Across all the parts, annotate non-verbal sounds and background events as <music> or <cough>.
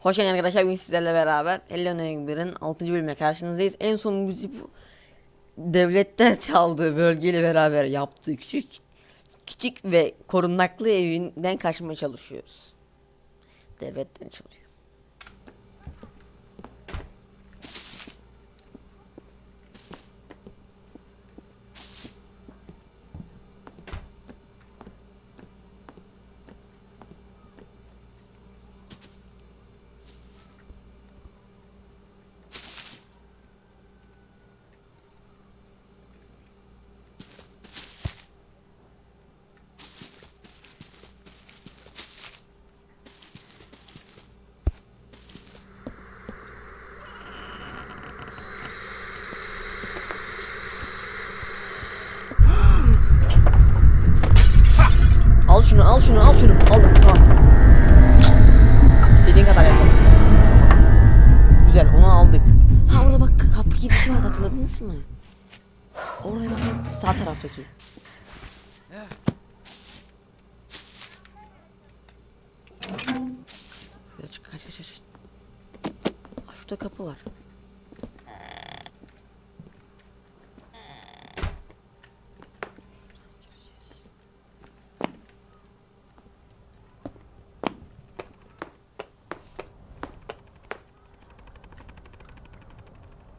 Hoş geldin arkadaşlar bugün sizlerle beraber Hello Neighbor'ın 6. bölümüne karşınızdayız. En son bu devletten <laughs> çaldığı bölgeyle beraber yaptığı küçük küçük ve korunaklı evinden kaçmaya çalışıyoruz. Devletten çalıyor.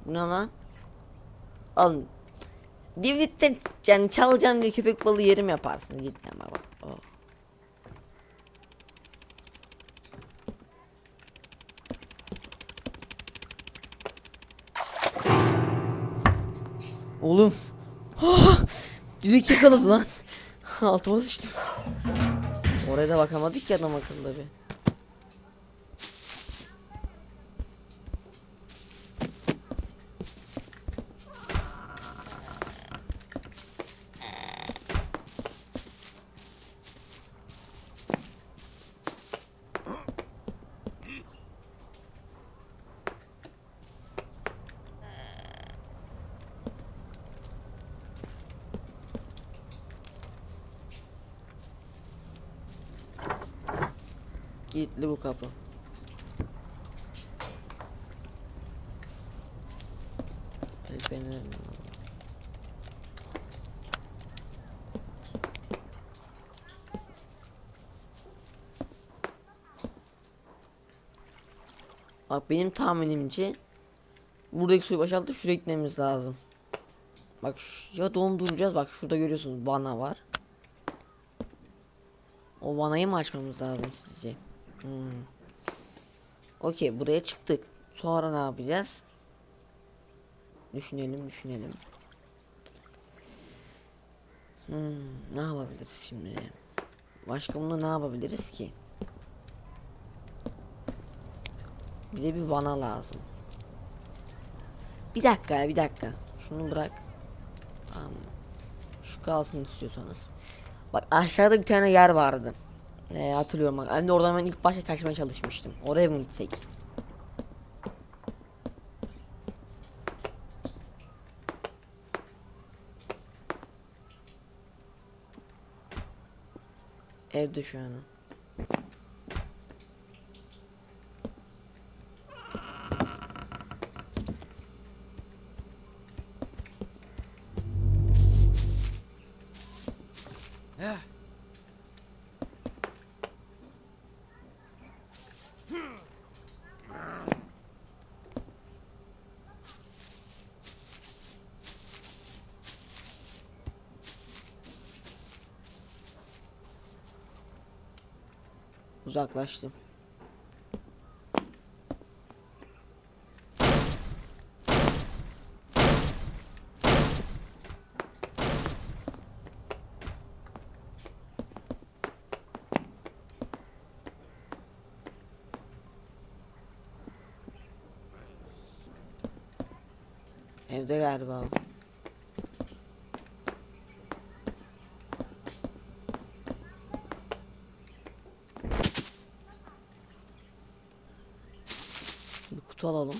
Bu ne lan? Oğlum Divrit'ten yani çalacağım diye köpek balığı yerim yaparsın cidden baba. Oh. Oğlum. Oh, direkt yakaladı lan. Altıma sıçtım. Oraya da bakamadık ki adam akıllı bir. Kilitli bu kapı. El. Bak benim tahminimce buradaki suyu boşaltıp şuraya gitmemiz lazım. Bak ya donduracağız bak şurada görüyorsunuz vana var. O vanayı mı açmamız lazım sizce? Hmm. Okey buraya çıktık. Sonra ne yapacağız? Düşünelim düşünelim. Hmm, ne yapabiliriz şimdi? Başka bunda ne yapabiliriz ki? Bize bir vana lazım. Bir dakika ya, bir dakika. Şunu bırak. Şu kalsın istiyorsanız. Bak aşağıda bir tane yer vardı. Ee, hatırlıyorum bak. Hem de oradan ben ilk başta kaçmaya çalışmıştım. Oraya mı gitsek? Evde şu an. Uzaklaştım. Evde galiba. alalım.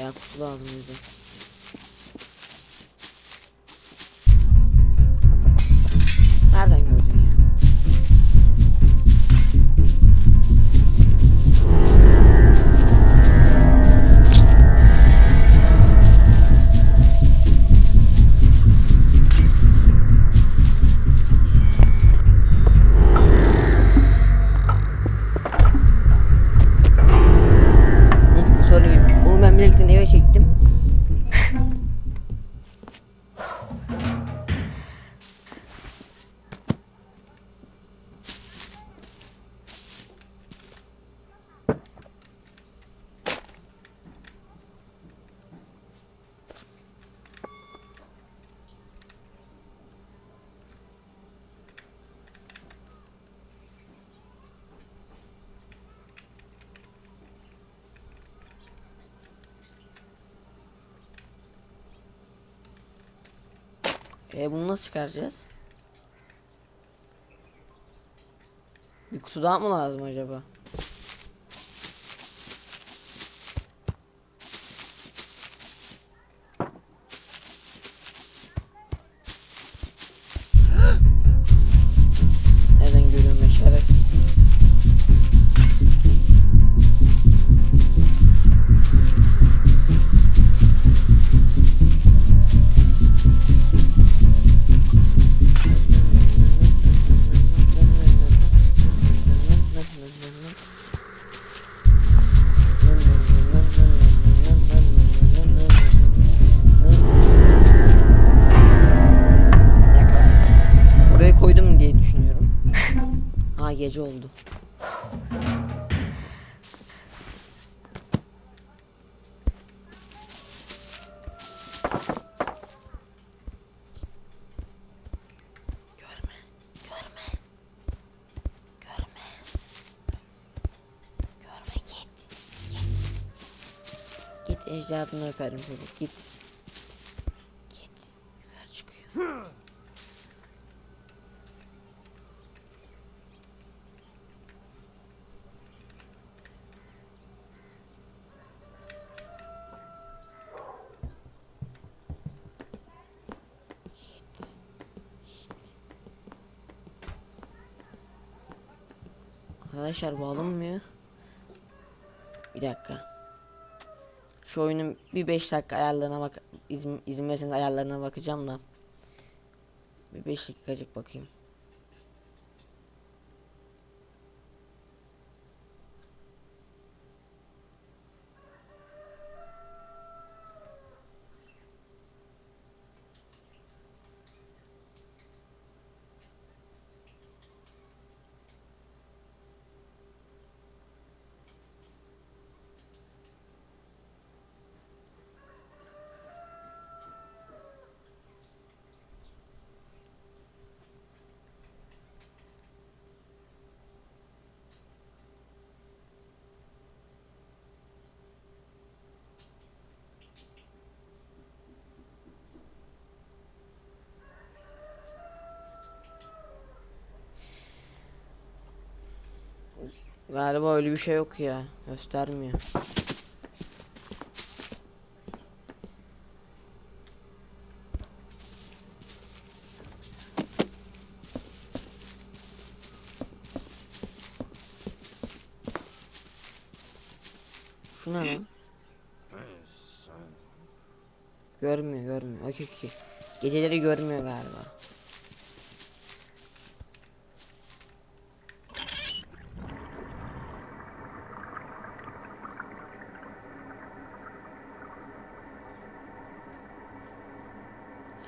Ya kutu lazım bize. E bunu nasıl çıkaracağız? Bir kutu daha mı lazım acaba? Ecdadını öperim çocuk git. Git. Yukarı çıkıyor. Arkadaşlar bu alınmıyor. Bir dakika. Şu oyunun bir 5 dakika ayarlarına bak izin, izin verirseniz ayarlarına bakacağım da. Bir 5 dakikacık bakayım. Galiba öyle bir şey yok ya. Göstermiyor. Şu ne lan? Görmüyor, görmüyor. Okey, okey. Geceleri görmüyor galiba.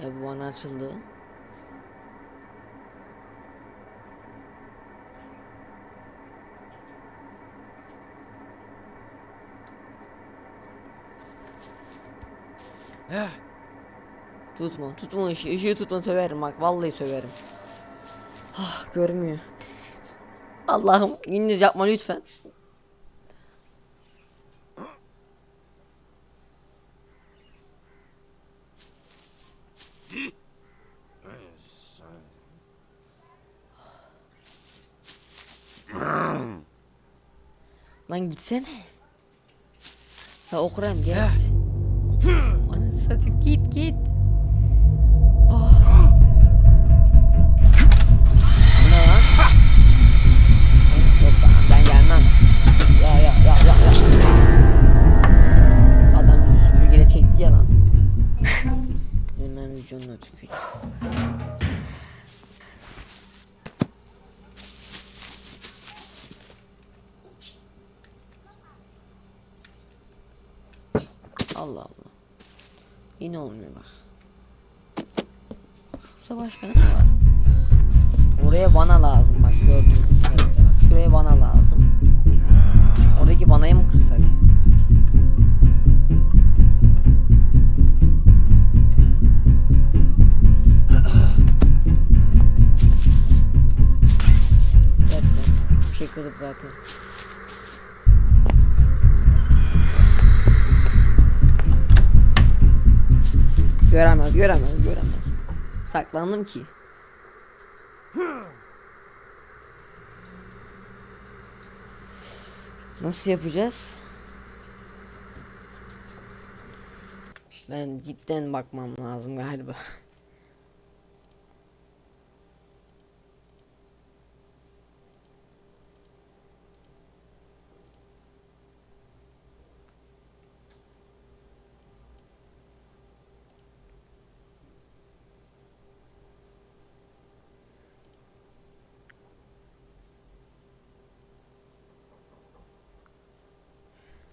E bu bana açıldı. Tutma, tutma ışığı, ışığı tutma söverim bak, vallahi söverim. Ah, görmüyor. Allah'ım, gündüz yapma lütfen. Lan gitsene. Ya okuram gel. Ananı satayım git git. Oh. Ne lan? Yok ben, ben gelmem. Ya ya ya ya. Adam süpürgeyle çekti ya lan. Dedim ben vizyonuna tüküreyim. Allah Allah. Yine olmuyor bak. Şurada başka ne var? Oraya vana lazım bak gördüğün gibi. Bak şuraya vana lazım. Oradaki vanayı mı kırsak? Şey kırdı zaten. Göremez, göremez, göremez. Saklandım ki. Nasıl yapacağız? Ben cidden bakmam lazım galiba.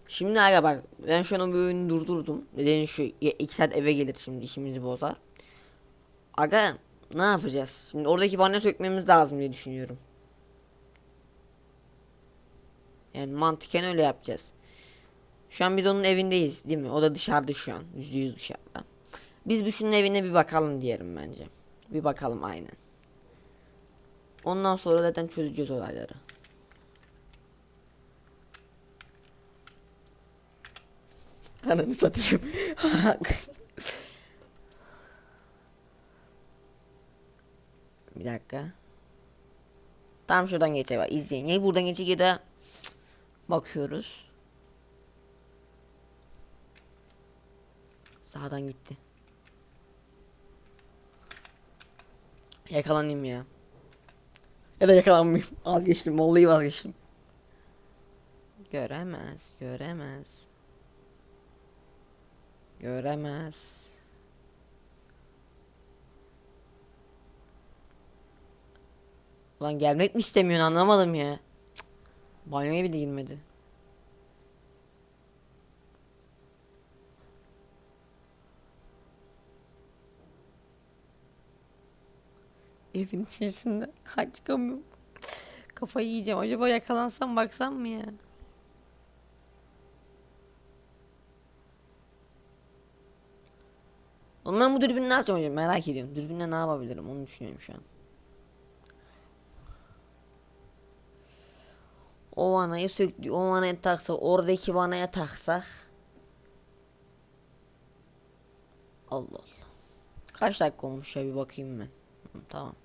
Şimdi aga bak ben şu an bu oyunu durdurdum. Neden şu ya- iki saat eve gelir şimdi işimizi bozar. Aga ne yapacağız? Şimdi oradaki vanya sökmemiz lazım diye düşünüyorum. Yani mantıken öyle yapacağız. Şu an biz onun evindeyiz değil mi? O da dışarıda şu an. Yüzde yüz dışarıda. Biz bir şunun evine bir bakalım diyelim bence. Bir bakalım aynen. Ondan sonra zaten çözeceğiz olayları. Ananı satayım. bir dakika. Tam şuradan geçe bak izleyin. Ya buradan geçe ya da bakıyoruz. Sağdan gitti. Yakalanayım ya. Ya da yakalanmayayım. Vazgeçtim. Vallahi vazgeçtim. Göremez, göremez. Göremez. Ulan gelmek mi istemiyorsun anlamadım ya. Banyoya bile girmedi. Evin içerisinde kaç çıkamıyorum. Kafayı yiyeceğim. Acaba yakalansam baksam mı ya? Oğlum ben bu dürbünü ne yapacağım hocam merak ediyorum. Dürbünle ne yapabilirim onu düşünüyorum şu an. O vanayı söktü. O vanayı taksak oradaki vanaya taksak. Allah Allah. Kaç dakika olmuş ya bir bakayım ben. Tamam.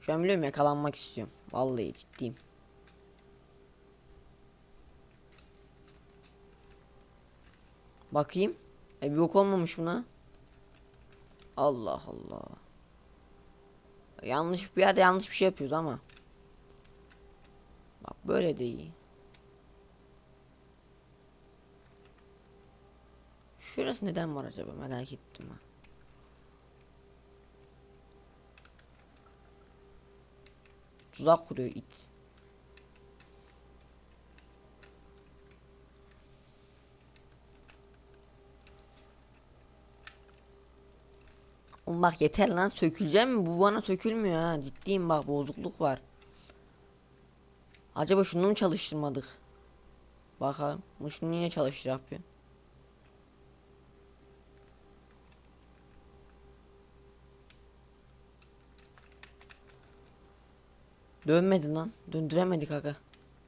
Şu an biliyorum yakalanmak istiyorum. Vallahi ciddiyim. Bakayım. E bir yok olmamış buna. Allah Allah. Yanlış bir yerde yanlış bir şey yapıyoruz ama. Bak böyle de iyi. Şurası neden var acaba merak ettim ha. Tuzak kuruyor it. Bak yeter lan söküleceğim mi? Bu bana sökülmüyor ha. Ciddiyim bak bozukluk var. Acaba şunu mu çalıştırmadık? Bakalım. Bu şunu niye çalıştır yapıyor? Dönmedi lan. Döndüremedik aga.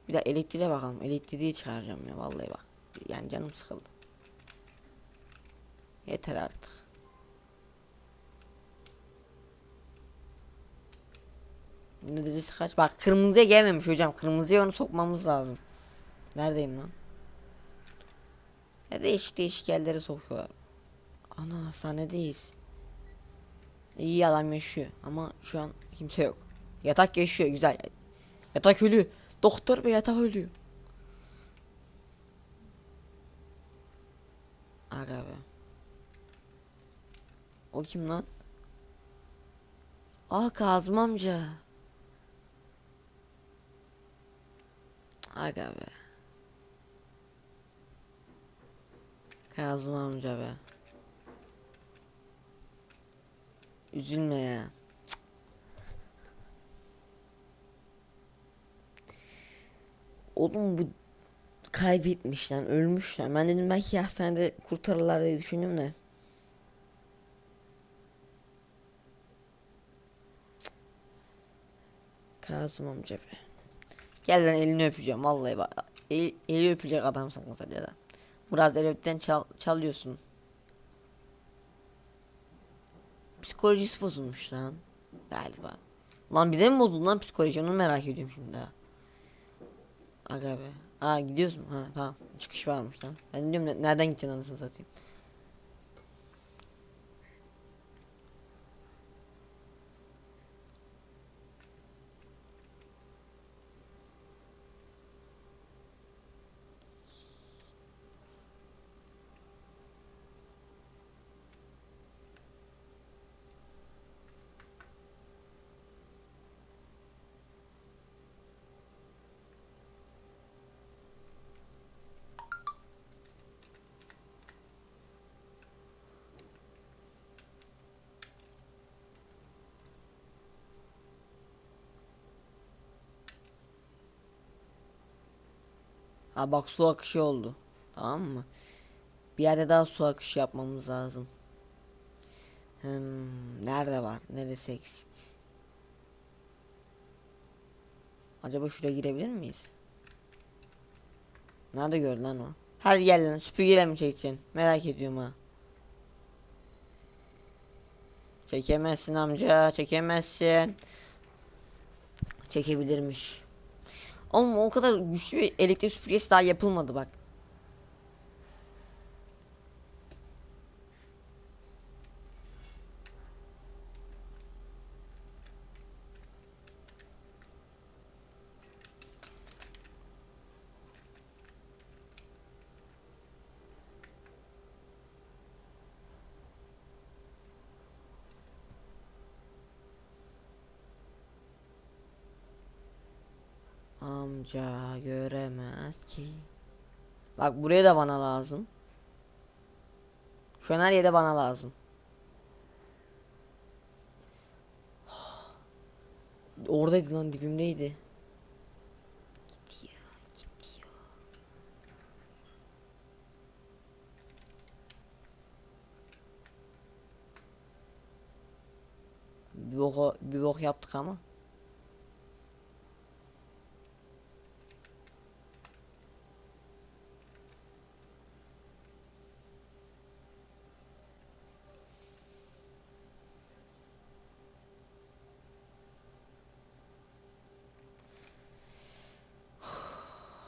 Bir de elektriğe bakalım. Elektriği çıkaracağım ya vallahi bak. Yani canım sıkıldı. Yeter artık. Derecesi kaç? Bak kırmızıya gelmemiş hocam. Kırmızıya onu sokmamız lazım. Neredeyim lan? Ya değişik değişik yerlere sokuyorlar. Ana hastanedeyiz. İyi adam yaşıyor ama şu an kimse yok. Yatak yaşıyor güzel. Yatak ölü. Doktor bey yatak ölüyor. Aga be. O kim lan? Aa Kazım amca. Aga be. Kazım amca be. Üzülme ya. Cık. Oğlum bu kaybetmiş lan ölmüş lan. Ben dedim belki hastanede kurtarırlar diye düşündüm de. Kazım amca be. Gel lan elini öpeceğim vallahi bak. El, eli öpecek adamsın kısaca da. Biraz el öpten çal, çalıyorsun. Psikolojisi bozulmuş lan. Galiba. Lan bize mi bozuldu lan psikoloji onu merak ediyorum şimdi ha. Aga be. Aa gidiyoruz mu? Ha tamam. Çıkış varmış lan. Ben diyorum ne- nereden gideceksin anasını satayım. Ha bak su akışı oldu. Tamam mı? Bir yerde daha su akışı yapmamız lazım. Hmm, nerede var? Neresi eksik? Acaba şuraya girebilir miyiz? Nerede gördün lan o? Hadi gel lan süpürgeyle mi? Merak ediyorum ha. Çekemezsin amca çekemezsin. Çekebilirmiş. Oğlum o kadar güçlü bir elektrik süpürgesi daha yapılmadı bak. Amca göremez ki. Bak buraya da bana lazım. Şu an her yere bana lazım. Oradaydı lan dibimdeydi. Gidiyor, gidiyor. Bir bok, bir bok yaptık ama.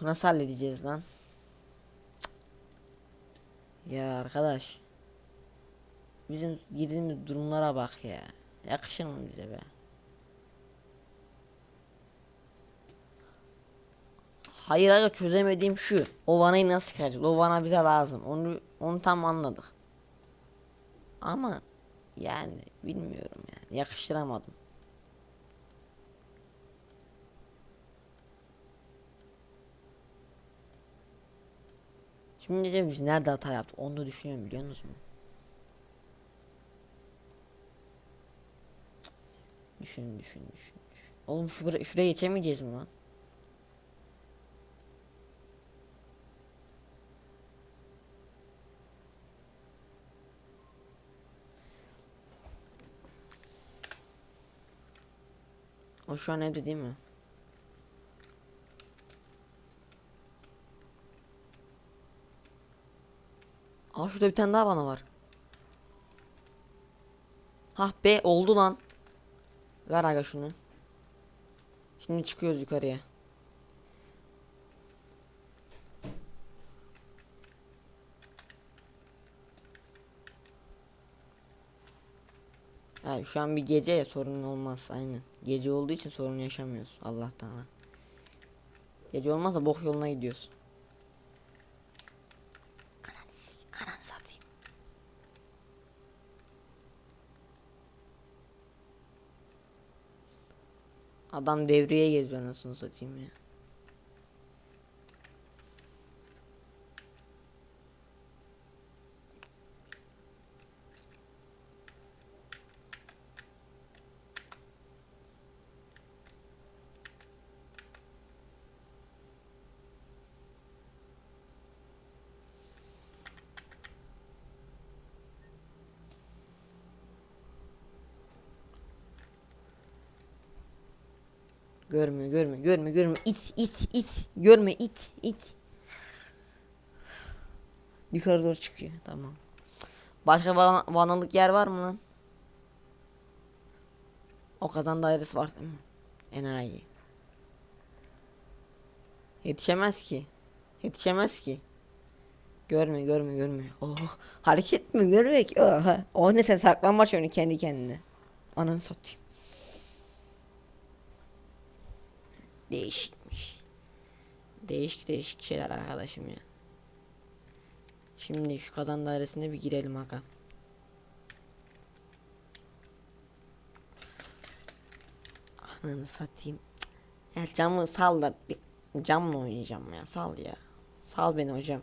Nasıl halledeceğiz lan? Ya arkadaş. Bizim girdiğimiz durumlara bak ya. Yakışır mı bize be? Hayır aga çözemediğim şu. O vanayı nasıl çıkaracağız? O vana bize lazım. Onu onu tam anladık. Ama yani bilmiyorum yani. Yakıştıramadım. Şimdi diyeceğim biz nerede hata yaptık onu da düşünüyorum biliyor musunuz? Düşün düşün düşün düşün. Oğlum şuraya, şuraya geçemeyeceğiz mi lan? O şu an evde değil mi? Aa şurada bir tane daha bana var. Hah be oldu lan. Ver aga şunu. Şimdi çıkıyoruz yukarıya. Ya şu an bir gece ya sorun olmaz aynen. Gece olduğu için sorun yaşamıyoruz Allah'tan. Gece olmazsa bok yoluna gidiyoruz. Ananı, s- ananı satayım. Adam devreye geziyor nasıl satayım ya. Görmüyor, görmüyor, görmüyor, görmüyor. İt, it, it. Görme, it, it. Yukarı doğru çıkıyor. Tamam. Başka van vanalık yer var mı lan? O kazan dairesi var? Enayi. Yetişemez ki. Yetişemez ki. Görme, görme, görme. Oh, hareket mi görmek? Oh, oh ne sen saklanmaç oyunu kendi kendine. Ananı satayım. Değişikmiş. Değişik değişik şeyler arkadaşım ya. Şimdi şu kazan dairesine bir girelim aga. Ananı satayım. Ya camı sal da bir camla oynayacağım ya. Sal ya. Sal beni hocam.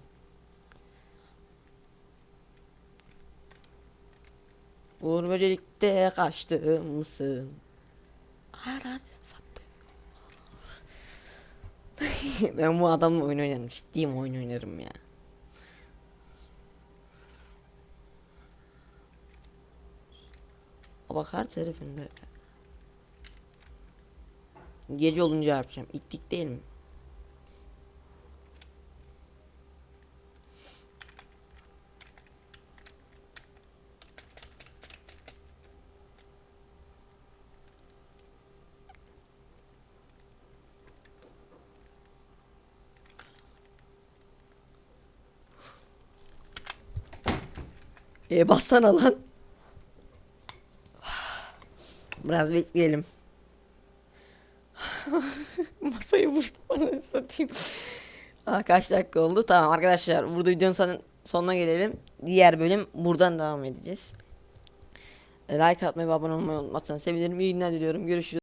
Uğur böcelikte kaçtı mısın? Aran sattı. <laughs> ben bu adamla oyun oynarım. Ciddiyim oyun oynarım ya. Bak her tarafında. Gece olunca yapacağım. İttik değil mi? E bassana lan. Biraz bekleyelim. <laughs> Masayı vurdum bana satayım. Aa, kaç dakika oldu? Tamam arkadaşlar burada videonun son- sonuna gelelim. Diğer bölüm buradan devam edeceğiz. E, Like atmayı ve abone olmayı unutmazsanız sevinirim. İyi günler diliyorum. Görüşürüz.